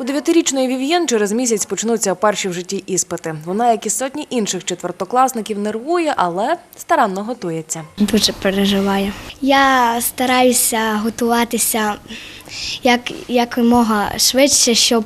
У дев'ятирічної Вів'єн через місяць почнуться перші в житті іспити. Вона, як і сотні інших четвертокласників, нервує, але старанно готується. Дуже переживаю. Я стараюся готуватися як, якомога швидше, щоб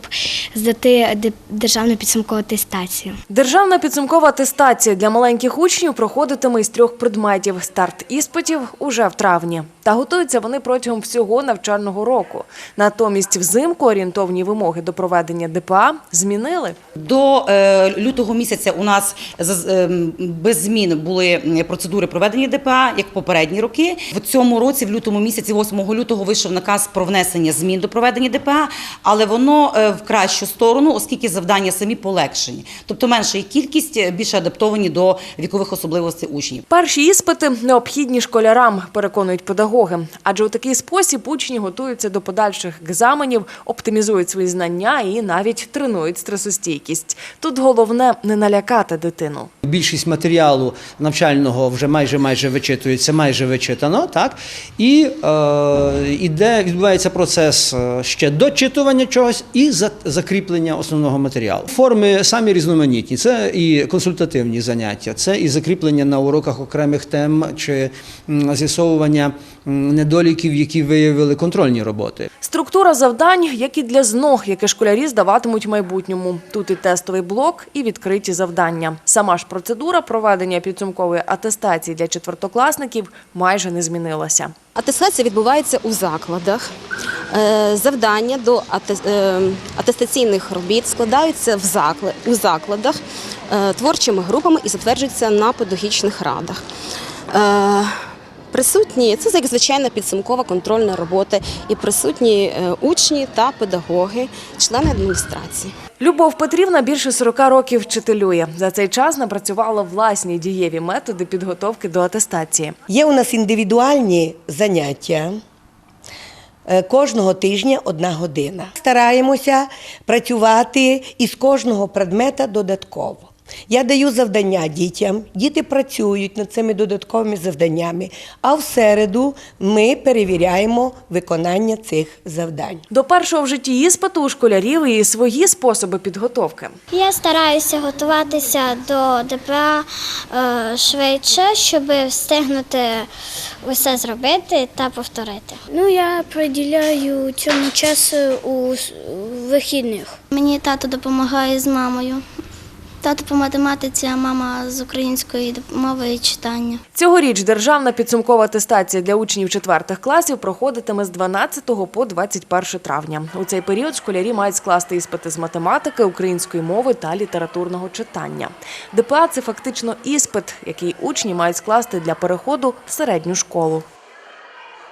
здати державну підсумкову атестацію. Державна підсумкова атестація для маленьких учнів проходитиме із трьох предметів. Старт іспитів уже в травні. Та готуються вони протягом всього навчального року. Натомість взимку орієнтовні вимоги до проведення ДПА змінили. До е, лютого місяця у нас з- е, без змін були процедури проведення ДПА, як попередні роки. В цьому році, в лютому місяці, 8 лютого, вийшов наказ про внесення змін до проведення ДПА, але воно е, в кращу сторону, оскільки завдання самі полегшені. Тобто менша їх кількість, е, більше адаптовані до вікових особливостей учнів. Перші іспити необхідні школярам, переконують педагоги. Адже у такий спосіб учні готуються до подальших екзаменів, оптимізують свої знання і навіть тренують стресостійкість. Тут головне не налякати дитину. Більшість матеріалу навчального вже майже майже вичитується, майже вичитано, так і е, іде відбувається процес е, ще дочитування чогось і за- закріплення основного матеріалу. Форми самі різноманітні. Це і консультативні заняття, це і закріплення на уроках окремих тем чи з'ясовування недоліків, які виявили контрольні роботи. Структура завдань, як і для ЗНО, яке школярі здаватимуть в майбутньому. Тут і тестовий блок, і відкриті завдання. Сама ж процедура проведення підсумкової атестації для четвертокласників майже не змінилася. Атестація відбувається у закладах. Е, Завдання до е, атестаційних робіт складаються у закладах е, творчими групами і затверджуються на педагогічних радах. Присутні це як звичайна підсумкова контрольна робота, і присутні учні та педагоги, члени адміністрації. Любов Петрівна більше 40 років вчителює. За цей час напрацювала власні дієві методи підготовки до атестації. Є у нас індивідуальні заняття. Е, Кожного тижня одна година. Стараємося працювати із кожного предмета додатково. Я даю завдання дітям, діти працюють над цими додатковими завданнями, а в середу ми перевіряємо виконання цих завдань. До першого в житті іспиту у школярів і свої способи підготовки. Я стараюся готуватися до ДПА е, швидше, щоб встигнути усе зробити та повторити. Ну, я приділяю цьому часу у, вихідних. Мені тато допомагає з мамою. Тато по математиці, а мама з української мови і читання. Цьогоріч державна підсумкова атестація для учнів четвертих класів проходитиме з 12 по 21 травня. У цей період школярі мають скласти іспити з математики, української мови та літературного читання. ДПА – це фактично іспит, який учні мають скласти для переходу в середню школу.